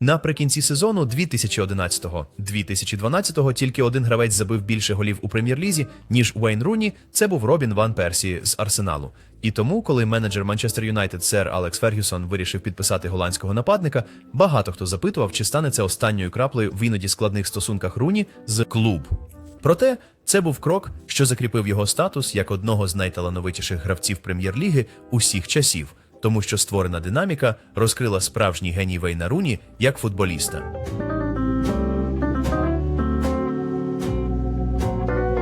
Наприкінці сезону 2011-2012 тільки один гравець забив більше голів у прем'єр-лізі, ніж Уейн Руні. Це був Робін Ван Персі з Арсеналу. І тому, коли менеджер Манчестер Юнайтед сер Алекс Фергюсон вирішив підписати голландського нападника, багато хто запитував, чи стане це останньою краплею в іноді складних стосунках Руні з клуб. Проте це був крок, що закріпив його статус як одного з найталановитіших гравців прем'єр-ліги усіх часів, тому що створена динаміка розкрила справжній геній Вейна Руні як футболіста.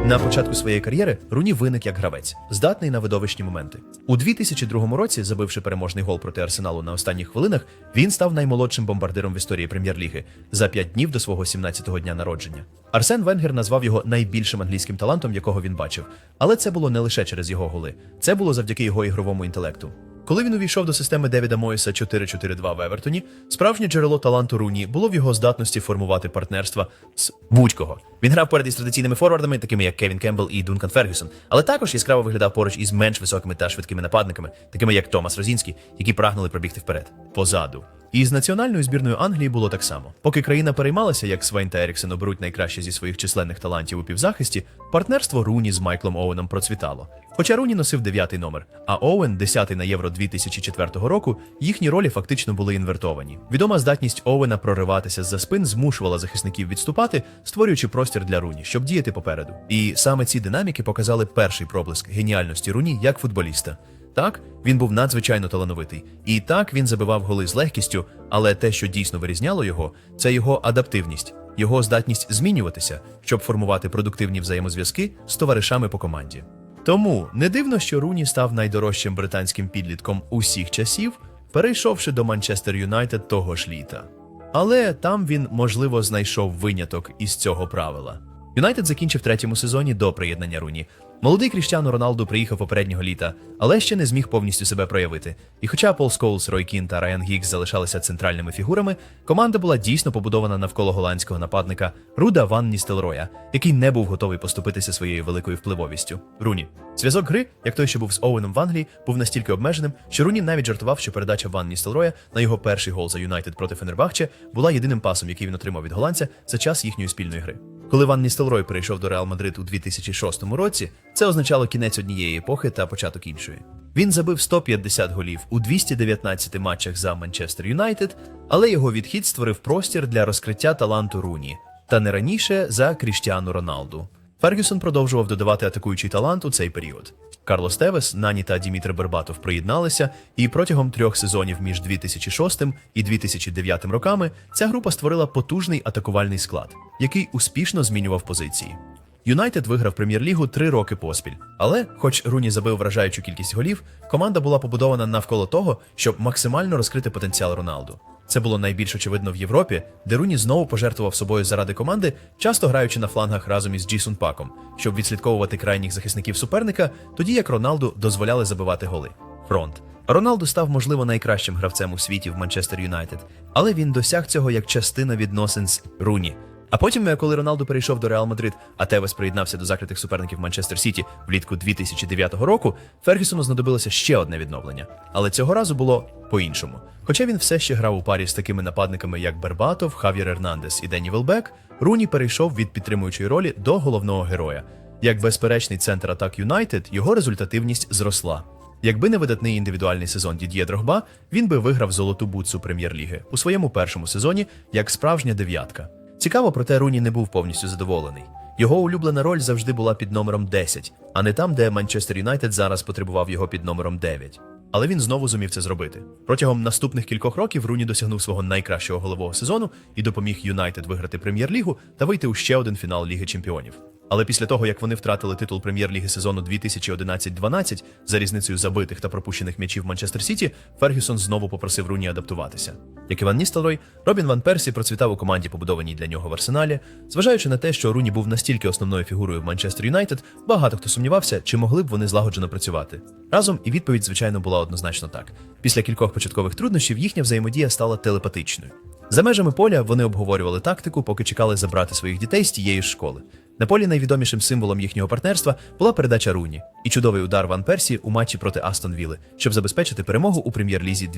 На початку своєї кар'єри Руні виник як гравець, здатний на видовищні моменти. У 2002 році, забивши переможний гол проти Арсеналу на останніх хвилинах, він став наймолодшим бомбардиром в історії прем'єр-ліги за 5 днів до свого 17-го дня народження. Арсен Венгер назвав його найбільшим англійським талантом, якого він бачив. Але це було не лише через його голи, це було завдяки його ігровому інтелекту. Коли він увійшов до системи Девіда Моїса 4-4-2 в Евертоні, справжнє джерело таланту Руні було в його здатності формувати партнерства з будь-кого. Він грав поряд із традиційними форвардами, такими як Кевін Кембл і Дункан Фергюсон, але також яскраво виглядав поруч із менш високими та швидкими нападниками, такими як Томас Розінський, які прагнули пробігти вперед, позаду. І з національною збірною Англії було так само. Поки країна переймалася, як Свейн та Еріксен оберуть найкраще зі своїх численних талантів у півзахисті, партнерство Руні з Майклом Оуеном процвітало. Хоча Руні носив дев'ятий номер, а Оуен, десятий на євро 2004 року, їхні ролі фактично були інвертовані. Відома здатність Оуена прориватися з-за спин змушувала захисників відступати, створюючи простір для Руні, щоб діяти попереду. І саме ці динаміки показали перший проблиск геніальності Руні як футболіста. Так, він був надзвичайно талановитий, і так він забивав голи з легкістю, але те, що дійсно вирізняло його, це його адаптивність, його здатність змінюватися, щоб формувати продуктивні взаємозв'язки з товаришами по команді. Тому не дивно, що Руні став найдорожчим британським підлітком усіх часів, перейшовши до Манчестер Юнайтед того ж літа. Але там він, можливо, знайшов виняток із цього правила. Юнайтед закінчив третьому сезоні до приєднання Руні. Молодий Кріштіану Роналду приїхав попереднього літа, але ще не зміг повністю себе проявити. І хоча Пол Скоулс, Рой Кін та Райан Гікс залишалися центральними фігурами, команда була дійсно побудована навколо голландського нападника Руда Ван Ністелроя, який не був готовий поступитися своєю великою впливовістю. Руні. Зв'язок гри, як той, що був з Оуеном в Англії, був настільки обмеженим, що Руні навіть жартував, що передача Ван Ністелроя на його перший гол за Юнайтед проти Фенербахче була єдиним пасом, який він отримав від голландця за час їхньої спільної гри. Коли Ван Ністелрой перейшов до Реал Мадрид у 2006 році, це означало кінець однієї епохи та початок іншої. Він забив 150 голів у 219 матчах за Манчестер Юнайтед, але його відхід створив простір для розкриття таланту Руні, та не раніше за Кріштіану Роналду. Фергюсон продовжував додавати атакуючий талант у цей період. Карлос Тевес, Нані та Дімітр Бербатов приєдналися, і протягом трьох сезонів між 2006 і 2009 роками ця група створила потужний атакувальний склад, який успішно змінював позиції. Юнайтед виграв прем'єр-лігу три роки поспіль. Але, хоч Руні забив вражаючу кількість голів, команда була побудована навколо того, щоб максимально розкрити потенціал Роналду. Це було найбільш очевидно в Європі, де Руні знову пожертвував собою заради команди, часто граючи на флангах разом із Джісун Паком, щоб відслідковувати крайніх захисників суперника, тоді як Роналду дозволяли забивати голи. Фронт. Роналду став, можливо, найкращим гравцем у світі в Манчестер Юнайтед, але він досяг цього як частина відносин з Руні. А потім, е, коли Роналду перейшов до Реал Мадрид, а Тевес приєднався до закритих суперників Манчестер Сіті влітку 2009 року, Фергюсону знадобилося ще одне відновлення. Але цього разу було по-іншому. Хоча він все ще грав у парі з такими нападниками, як Бербатов, Хав'єр Ернандес і Дені Велбек, Руні перейшов від підтримуючої ролі до головного героя. Як безперечний центр атак Юнайтед, його результативність зросла. Якби не видатний індивідуальний сезон Дід'є Дрогба, він би виграв золоту бутсу прем'єр-ліги у своєму першому сезоні як справжня дев'ятка. Цікаво, проте Руні не був повністю задоволений. Його улюблена роль завжди була під номером 10, а не там, де Манчестер Юнайтед зараз потребував його під номером 9. Але він знову зумів це зробити. Протягом наступних кількох років Руні досягнув свого найкращого голового сезону і допоміг Юнайтед виграти прем'єр-лігу та вийти у ще один фінал Ліги Чемпіонів. Але після того, як вони втратили титул прем'єр-ліги сезону 2011-12 за різницею забитих та пропущених м'ячів Манчестер Сіті, Фергюсон знову попросив Руні адаптуватися. Як Іван Ністелрой, Робін Ван Персі процвітав у команді, побудованій для нього в арсеналі. Зважаючи на те, що Руні був настільки основною фігурою в Манчестер Юнайтед, багато хто сумнівався, чи могли б вони злагоджено працювати. Разом і відповідь, звичайно, була однозначно так. Після кількох початкових труднощів їхня взаємодія стала телепатичною. За межами поля вони обговорювали тактику, поки чекали забрати своїх дітей з тієї ж школи. На полі найвідомішим символом їхнього партнерства була передача Руні і чудовий удар Ван Персі у матчі проти Астон Вілли, щоб забезпечити перемогу у прем'єр-лізі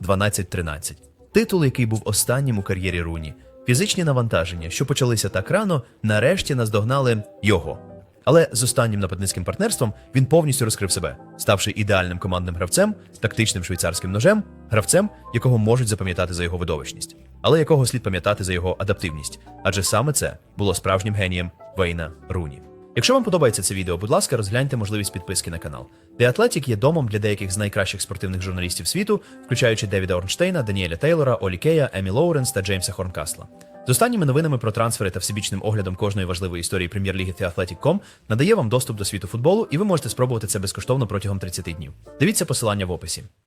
2012-13. Титул, який був останнім у кар'єрі Руні. Фізичні навантаження, що почалися так рано, нарешті наздогнали його. Але з останнім нападницьким партнерством він повністю розкрив себе, ставши ідеальним командним гравцем, тактичним швейцарським ножем, гравцем, якого можуть запам'ятати за його видовищність, але якого слід пам'ятати за його адаптивність, адже саме це було справжнім генієм Вейна Руні. Якщо вам подобається це відео, будь ласка, розгляньте можливість підписки на канал. The Athletic є домом для деяких з найкращих спортивних журналістів світу, включаючи Девіда Орнштейна, Даніеля Тейлора, Олі Кея, Емі Лоуренс та Джеймса Хорнкасла. З останніми новинами про трансфери та всебічним оглядом кожної важливої історії прем'єр-ліги The Athletic.com надає вам доступ до світу футболу, і ви можете спробувати це безкоштовно протягом 30 днів. Дивіться посилання в описі.